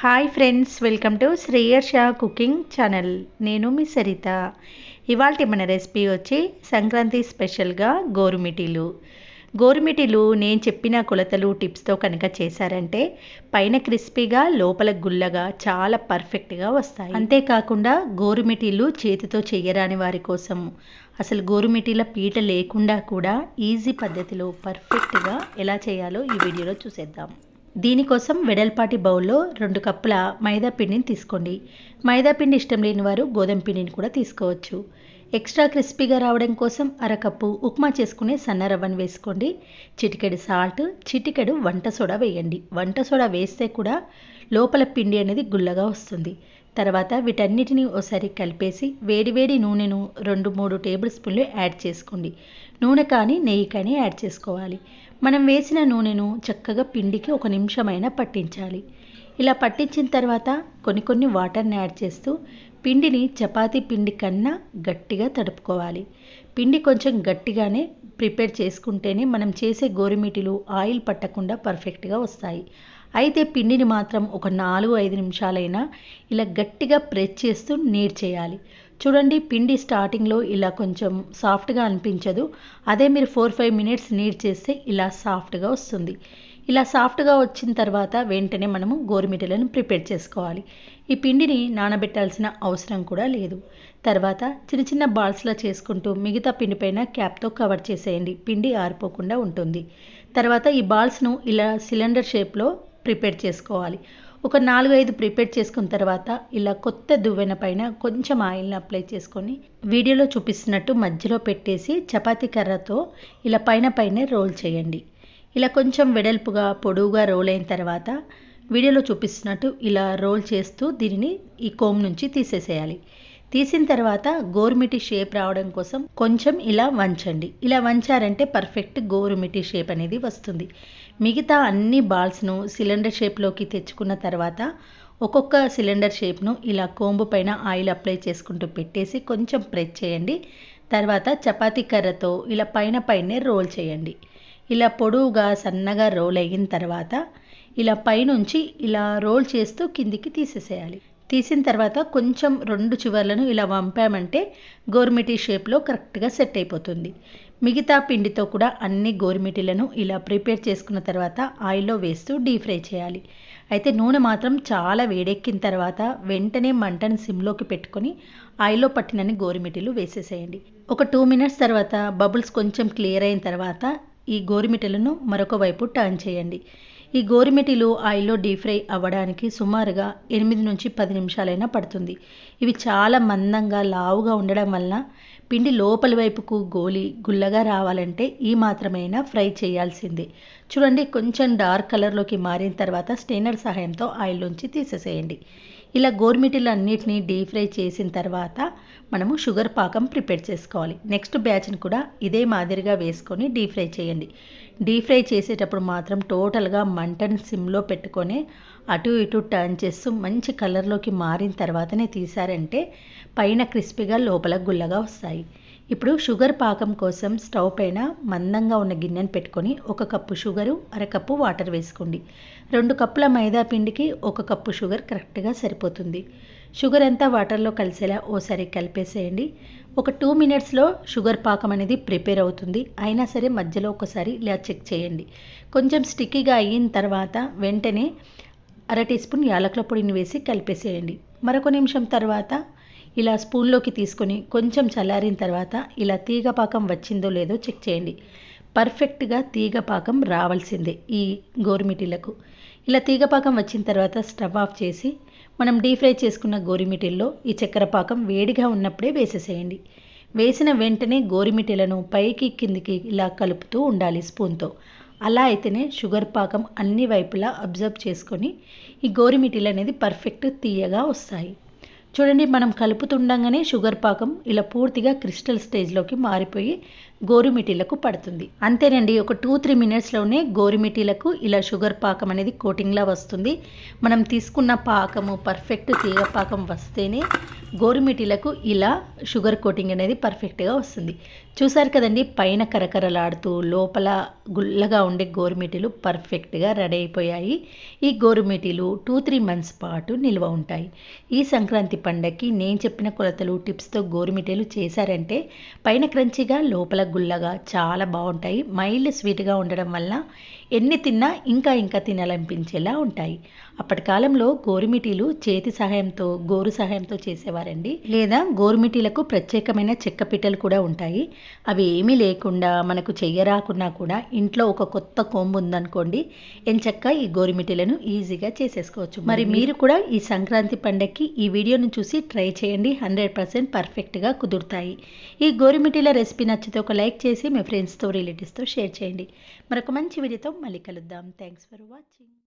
Hi friends welcome to శ్రేయర్ cooking channel నేను మీ సరిత. ఇవాళ మన రెసిపీ వచ్చి సంక్రాంతి స్పెషల్గా గోరుమిటీలు గోరుమిటీలు నేను చెప్పిన కొలతలు టిప్స్తో కనుక చేశారంటే పైన క్రిస్పీగా లోపల గుల్లగా చాలా పర్ఫెక్ట్గా వస్తాయి. అంతేకాకుండా గోరుమిటీలు చేతితో చెయ్యరాని వారి కోసం. అసలు గోరుమిటీల పీట లేకుండా కూడా ఈజీ పద్ధతిలో పర్ఫెక్ట్గా ఎలా చేయాలో ఈ వీడియోలో చూసేద్దాం. దీనికోసం వెడల్పాటి బౌల్లో రెండు కప్పుల మైదా పిండిని తీసుకోండి. మైదా పిండి ఇష్టం లేని వారు గోధుమ పిండిని కూడా తీసుకోవచ్చు. ఎక్స్ట్రా క్రిస్పీగా రావడం కోసం అరకప్పు ఉప్మా చేసుకునే సన్న రవ్వను వేసుకోండి. చిటికెడు సాల్ట్ చిటికెడు వంట సోడా వేయండి. వంట సోడా వేస్తే కూడా లోపల పిండి అనేది గుల్లగా వస్తుంది. తర్వాత వీటన్నిటిని ఒకసారి కలిపేసి వేడివేడి నూనెను రెండు మూడు టేబుల్ స్పూన్లు యాడ్ చేసుకోండి. నూనె కానీ నెయ్యి కానీ యాడ్ చేసుకోవాలి. మనం వేసిన నూనెను చక్కగా పిండికి ఒక నిమిషమైనా పట్టించాలి. ఇలా పట్టించిన తర్వాత కొన్ని కొన్ని వాటర్ని యాడ్ చేస్తూ పిండిని చపాతీ పిండి కన్నా గట్టిగా తడుపుకోవాలి. పిండి కొంచెం గట్టిగానే ప్రిపేర్ చేసుకుంటేనే మనం చేసే గోరుమిటీలు ఆయిల్ పట్టకుండా పర్ఫెక్ట్గా వస్తాయి. అయితే పిండిని మాత్రం ఒక నాలుగు ఐదు నిమిషాలైనా ఇలా గట్టిగా ప్రెస్ చేస్తూ నీడ్ చేయాలి. చూడండి పిండి స్టార్టింగ్లో ఇలా కొంచెం సాఫ్ట్గా అనిపించదు. అదే మీరు ఫోర్ ఫైవ్ మినిట్స్ నీడ్ చేస్తే ఇలా సాఫ్ట్గా వస్తుంది. ఇలా సాఫ్ట్గా వచ్చిన తర్వాత వెంటనే మనము గోరుమిటలను ప్రిపేర్ చేసుకోవాలి. ఈ పిండిని నానబెట్టాల్సిన అవసరం కూడా లేదు. తర్వాత చిన్న చిన్న బాల్స్లా చేసుకుంటూ మిగతా పిండిపైన క్యాప్తో కవర్ చేసేయండి. పిండి ఆరిపోకుండా ఉంటుంది. తర్వాత ఈ బాల్స్ను ఇలా సిలిండర్ షేప్లో ప్రిపేర్ చేసుకోవాలి. ఒక నాలుగు ఐదు ప్రిపేర్ చేసుకున్న తర్వాత ఇలా కొత్త దువ్వెన పైన కొంచెం ఆయిల్ని అప్లై చేసుకొని వీడియోలో చూపిస్తున్నట్టు మధ్యలో పెట్టేసి చపాతీ కర్రతో ఇలా పైన పైనే రోల్ చేయండి. ఇలా కొంచెం వెడల్పుగా పొడవుగా రోల్ అయిన తర్వాత వీడియోలో చూపిస్తున్నట్టు ఇలా రోల్ చేస్తూ దీనిని ఈ కోమ్ నుంచి తీసేసేయాలి. తీసిన తర్వాత గోరుమిటి షేప్ రావడం కోసం కొంచెం ఇలా వంచండి. ఇలా వంచారంటే పర్ఫెక్ట్ గోరుమిటి షేప్ అనేది వస్తుంది. మిగతా అన్ని బాల్స్ను సిలిండర్ షేప్లోకి తెచ్చుకున్న తర్వాత ఒక్కొక్క సిలిండర్ షేప్ను ఇలా కోంబు పైన ఆయిల్ అప్లై చేసుకుంటూ పెట్టేసి కొంచెం ప్రెస్ చేయండి. తర్వాత చపాతీ కర్రతో ఇలా పైన పైనే రోల్ చేయండి. ఇలా పొడవుగా సన్నగా రోల్ అయిన తర్వాత ఇలా పైనుంచి ఇలా రోల్ చేస్తూ కిందికి తీసేసేయాలి. తీసిన తర్వాత కొంచెం రెండు చివర్లను ఇలా వంపామంటే గోరుమిటి షేప్లో కరెక్ట్గా సెట్ అయిపోతుంది. మిగతా పిండితో కూడా అన్ని గోరుమిటిలను ఇలా ప్రిపేర్ చేసుకున్న తర్వాత ఆయిల్లో వేస్తూ డీప్ ఫ్రై చేయాలి. అయితే నూనె మాత్రం చాలా వేడెక్కిన తర్వాత వెంటనే మంటను సిమ్లోకి పెట్టుకొని ఆయిల్లో పట్టినన్ని గోరుమిటీలు వేసేసేయండి. ఒక టూ మినిట్స్ తర్వాత బబుల్స్ కొంచెం క్లియర్ అయిన తర్వాత ఈ గోరుమిటలను మరొక వైపు టర్న్ చేయండి. ఈ గోరుమిటిలు ఆయిల్లో డీప్ ఫ్రై అవ్వడానికి సుమారుగా ఎనిమిది నుంచి పది నిమిషాలైనా పడుతుంది. ఇవి చాలా మందంగా లావుగా ఉండడం వలన పిండి లోపలి వైపుకు గోలి గుల్లగా రావాలంటే ఈ మాత్రమైనా ఫ్రై చేయాల్సిందే. చూడండి కొంచెం డార్క్ కలర్లోకి మారిన తర్వాత స్టెయినర్ సహాయంతో ఆయిల్లోంచి తీసేసేయండి. ఇలా గోరుమిటీలు అన్నిటినీ డీప్ ఫ్రై చేసిన తర్వాత మనము షుగర్ పాకం ప్రిపేర్ చేసుకోవాలి. నెక్స్ట్ బ్యాచ్ని కూడా ఇదే మాదిరిగా వేసుకొని డీప్ ఫ్రై చేయండి. డీప్ ఫ్రై చేసేటప్పుడు మాత్రం టోటల్గా మంటను సిమ్లో పెట్టుకొని అటు ఇటు టర్న్ చేస్తూ మంచి కలర్లోకి మారిన తర్వాతనే తీసారంటే పైన క్రిస్పీగా లోపల గుల్లగా వస్తాయి. ఇప్పుడు షుగర్ పాకం కోసం స్టవ్ పైన మందంగా ఉన్న గిన్నెను పెట్టుకొని ఒక కప్పు షుగరు అరకప్పు వాటర్ వేసుకోండి. రెండు కప్పుల మైదా పిండికి ఒక కప్పు షుగర్ కరెక్ట్గా సరిపోతుంది. షుగర్ అంతా వాటర్లో కలిసేలా ఓసారి కలిపేసేయండి. ఒక టూ మినిట్స్లో షుగర్ పాకం అనేది ప్రిపేర్ అవుతుంది. అయినా సరే మధ్యలో ఒకసారి ఇలా చెక్ చేయండి. కొంచెం స్టిక్కీగా అయిన తర్వాత వెంటనే అర టీ స్పూన్ యాలకుల పొడిని వేసి కలిపేసేయండి. మరొక నిమిషం తర్వాత ఇలా స్పూన్లోకి తీసుకొని కొంచెం చల్లారిన తర్వాత ఇలా తీగ పాకం వచ్చిందో లేదో చెక్ చేయండి. పర్ఫెక్ట్గా తీగ పాకం రావాల్సిందే ఈ గోరుమిటిలకు ఇలా తీగ పాకం వచ్చిన తర్వాత స్టవ్ ఆఫ్ చేసి మనం డీప్ ఫ్రై చేసుకున్న గోరుమిటిల్లో ఈ చక్కెర పాకం వేడిగా ఉన్నప్పుడే వేసేసేయండి. వేసిన వెంటనే గోరుమిటిలను పైకి కిందికి ఇలా కలుపుతూ ఉండాలి స్పూన్తో. అలా అయితేనే షుగర్ పాకం అన్ని వైపులా అబ్జర్వ్ చేసుకొని ఈ గోరుమిటీలు అనేది పర్ఫెక్ట్ తీయగా వస్తాయి. చూడండి మనం కలుపుతుండగానే షుగర్ పాకం ఇలా పూర్తిగా క్రిస్టల్ స్టేజ్లోకి మారిపోయి గోరుమిటీలకు పడుతుంది. అంతేనండి ఒక టూ త్రీ మినిట్స్లోనే గోరుమిటీలకు ఇలా షుగర్ పాకం అనేది కోటింగ్లా వస్తుంది. మనం తీసుకున్న పాకము పర్ఫెక్ట్ తీగ పాకం వస్తేనే గోరుమిటీలకు ఇలా షుగర్ కోటింగ్ అనేది పర్ఫెక్ట్గా వస్తుంది. చూసారు కదండి పైన కరకరలాడుతూ లోపల గుల్లగా ఉండే గోరుమిటీలు పర్ఫెక్ట్గా రెడీ అయిపోయాయి. ఈ గోరుమిటీలు టూ త్రీ మంత్స్ పాటు నిల్వ ఉంటాయి. ఈ సంక్రాంతి పండగకి నేను చెప్పిన కొలతలు టిప్స్తో గోరుమిటీలు చేశారంటే పైన క్రంచిగా లోపల గుల్లగా చాలా బాగుంటాయి. మైల్డ్ స్వీట్గా ఉండడం వల్ల ఎన్ని తిన్నా ఇంకా ఇంకా తినాలనిపించేలా ఉంటాయి. అప్పటి కాలంలో గోరుమిటీలు చేతి సహాయంతో గోరు సహాయంతో చేసేవారండి. లేదా గోరుమిటీలకు ప్రత్యేకమైన చెక్క పిట్టలు కూడా ఉంటాయి. అవి ఏమీ లేకుండా మనకు చెయ్యరాకున్నా కూడా ఇంట్లో ఒక కొత్త కోంబు ఉందనుకోండి ఎంచక్క ఈ గోరుమిటీలను ఈజీగా చేసేసుకోవచ్చు. మరి మీరు కూడా ఈ సంక్రాంతి పండగకి ఈ వీడియోను చూసి ట్రై చేయండి. హండ్రెడ్ పర్సెంట్ పర్ఫెక్ట్గా కుదురుతాయి. ఈ గోరుమిటీల రెసిపీ నచ్చితే ఒక లైక్ చేసి మీ ఫ్రెండ్స్తో రిలేటివ్స్తో షేర్ చేయండి. మరొక మంచి వీడియోతో మళ్ళీ కలుద్దాం. Thanks for watching